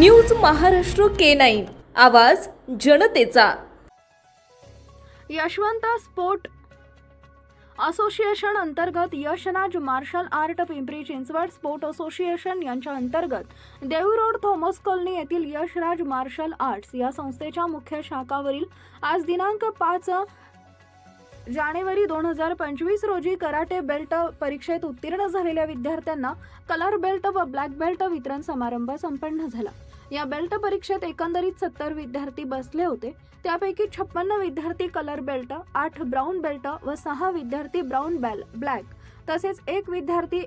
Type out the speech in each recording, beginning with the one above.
News Maharashtra K nine. आवाज जनतेचा. Yashwant sport association अंतर्गत Yashraj martial art Pimpri Chinchwad sport association यांच्या अंतर्गत देऊ रोड थॉमस कॉलनी येथील यशराज मार्शल आर्ट्स या संस्थेच्या मुख्य शाखावरील आज दिनांक पाच जानेवारी दोन हजार पंचवीस रोजी कराटे बेल्ट परीक्षेत उत्तीर्ण झालेल्या विद्यार्थ्यांना कलर बेल्ट व ब्लॅक बेल्ट वितरण समारंभ संपन्न झाला. या बेल्ट परीक्षेत एकंदरीत सत्तर विद्यार्थी बसले होते. त्यापैकी छप्पन्न विद्यार्थी कलर बेल्ट आठ ब्राऊन बेल्ट व सहा विद्यार्थी ब्राऊन बेल ब्लॅक तसेच एक विद्यार्थी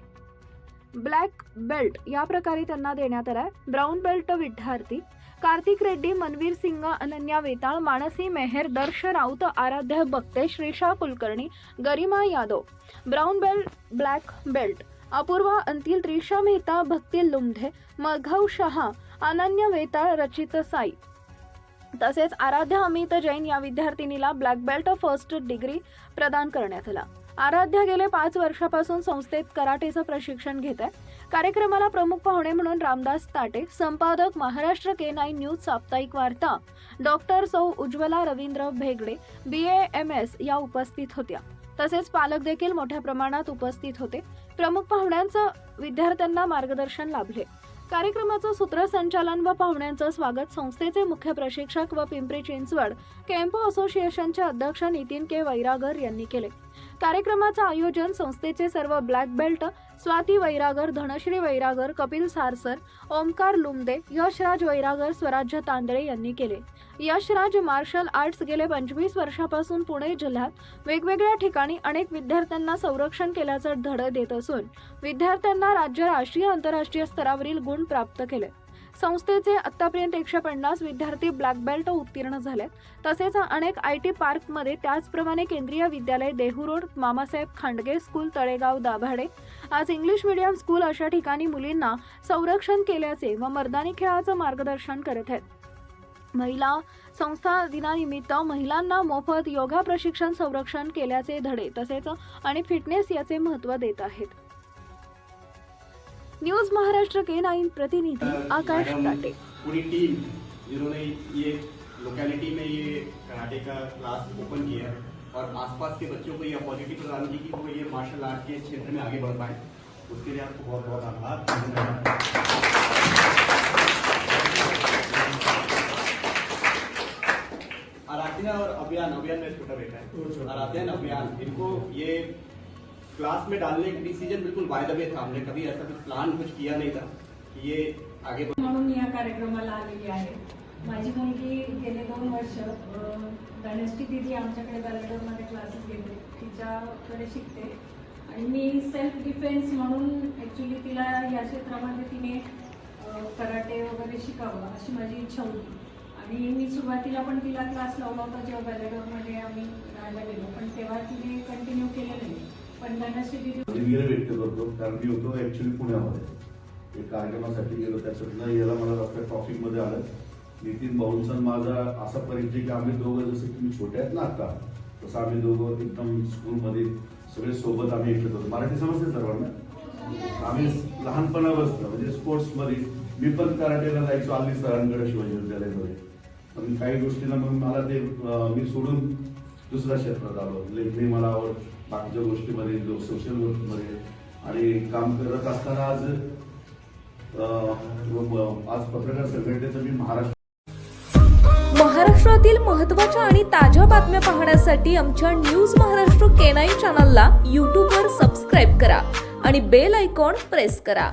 ब्लॅक बेल्ट या प्रकारे त्यांना देण्यात आलाय. ब्राऊन बेल्ट विद्यार्थी कार्तिक रेड्डी मनवीर सिंग अनन्या वेताळ Mansi Mehar Darsh Raut Aaradhya Bakte Shrisha Kulkarni Garima Yadav. Brown belt black belt Apurva Antil Trisha Mehta Bhakti Lundhe Maghav Shah Ananya Vetal Rachit Sai. तसेच आराध्या अमित जैन या विद्यार्थिनीला ब्लॅक बेल्ट फर्स्ट डिग्री प्रदान करण्यात आला. आराध्या गेले पाच वर्षापासून संस्थेत कराटेचं प्रशिक्षण घेत आहे कार्यक्रमाला प्रमुख पाहुणे म्हणून रामदास ताटे संपादक महाराष्ट्र के नाईन न्यूज साप्ताहिक वार्ता doctor Sau Ujjwala Ravindra Bhegade B M S या उपस्थित होत्या. तसेच पालक देखील मोठ्या प्रमाणात उपस्थित होते. प्रमुख पाहुण्यांचं विद्यार्थ्यांना मार्गदर्शन लाभले. कार्यक्रमाचं सूत्रसंचालन व पाहुण्यांचं स्वागत संस्थेचे मुख्य प्रशिक्षक व पिंपरी चिंचवड केम्पो असोसिएशनचे अध्यक्ष नितीन के. वैरागर यांनी केले. कार्यक्रमाचं आयोजन संस्थेचे सर्व ब्लॅक बेल्ट स्वाती वैरागर धनश्री वैरागर कपिल सारसर ओमकार लुमदे यशराज वैरागर स्वराज्य तांदळे यांनी केले. यशराज मार्शल आर्ट्स गेले पंचवीस वर्षापासून पुणे जिल्ह्यात वेगवेगळ्या ठिकाणी अनेक विद्यार्थ्यांना संरक्षण केल्याचं धड देत असून विद्यार्थ्यांना राज्य राष्ट्रीय आंतरराष्ट्रीय स्तरावरील गुण प्राप्त केले. संस्थेचे आतापर्यंत एकशे पन्नास विद्यार्थी ब्लॅक बेल्ट उत्तीर्ण झाले तसेच अनेक आय टी पार्कमध्ये त्याचप्रमाणे केंद्रीय विद्यालय देहू रोड मामासाहेब खांडगे स्कूल तळेगाव दाभाडे. आज इंग्लिश मीडियम स्कूल अशा ठिकाणी मुलींना संरक्षण केल्याचे व मर्दानी खेळाचं मार्गदर्शन करत आहेत. महिला संस्था दिनानिमित्त महिलांना मोफत योगा प्रशिक्षण संरक्षण केल्याचे धडे तसेच आणि फिटनेस याचे महत्त्व देत आहेत. न्यूज़ महाराष्ट्र के नाईन प्रतिनिधि आकाश ताटे। पूरी टीम जिन्होंने ये लोकेलिटी में ये कराटे का क्लास ओपन किया है और आसपास के बच्चों को ये अपॉर्चुनिटी प्रदान की कि वो ये मार्शल आर्ट के क्षेत्र में आगे बढ़ पाए। उसके लिए आपको बहुत बहुत आभार। धन्यवाद। आराधना और अभियान अभियान में छोटा बेटा है। आराधना अभियान इनको ये क्लास में डालने का डिसीजन बिल्कुल बाय द वे था। हमने कभी ऐसा कुछ प्लान कुछ किया नहीं था कि ये आगे म्हणून या कार्यक्रमाला आलेली आहे। माझी मुलगी गेले दोन वर्ष अ, दिदी आमच्याकडे बॅलेडोरमध्ये क्लासेस घेते. तिच्याकडे शिकते. आणि मी सेल्फ डिफेन्स म्हणून ॲक्च्युली तिला या क्षेत्रामध्ये तिने कराटे वगैरे शिकावं अशी माझी इच्छा होती. आणि मी सुरुवातीला पण तिला क्लास लावला होता जेव्हा बॅलेडोरमध्ये आम्ही राहायला गेलो. पण तेव्हा तिने कंटिन्यू केलं नाही. दिलगिरी व्यक्त करतो. कारण मी होतो ऍक्च्युली पुण्यामध्ये. एक कार्यक्रमासाठी गेलो. त्याच्यातनं याला मला आपल्या ट्रॉफिकमध्ये आलं. नितीन भाऊंचा माझा असा परिचय की आम्ही दोघं जसं तुम्ही छोटे आहेत ना आता तसं आम्ही दोघं एकदम स्कूलमध्ये सगळे सोबत आम्ही एकत्र होतो. मराठी समजते सर्वांना? आम्ही लहानपणापासून म्हणजे स्पोर्ट्समध्ये मी पण कराटेला जायचो आली सरांकडे शिवाजी विद्यालयामध्ये. पण काही गोष्टींना मग मला ते मी सोडून दुसऱ्या क्षेत्रात आलो. म्हणजे लेखणी मला आवड बाकीच्या गोष्टीमध्ये जो सोशल वर्कमध्ये आणि काम करत असताना आज आज पत्रकार संघटनेचं मी महाराष्ट्र महाराष्ट्रातील महत्त्वाच्या आणि ताज्या बातम्या पाहण्यासाठी आमच्या न्यूज महाराष्ट्र केनाईन चॅनलला यूट्यूबवर सबस्क्राईब करा आणि बेल आयकॉन प्रेस करा.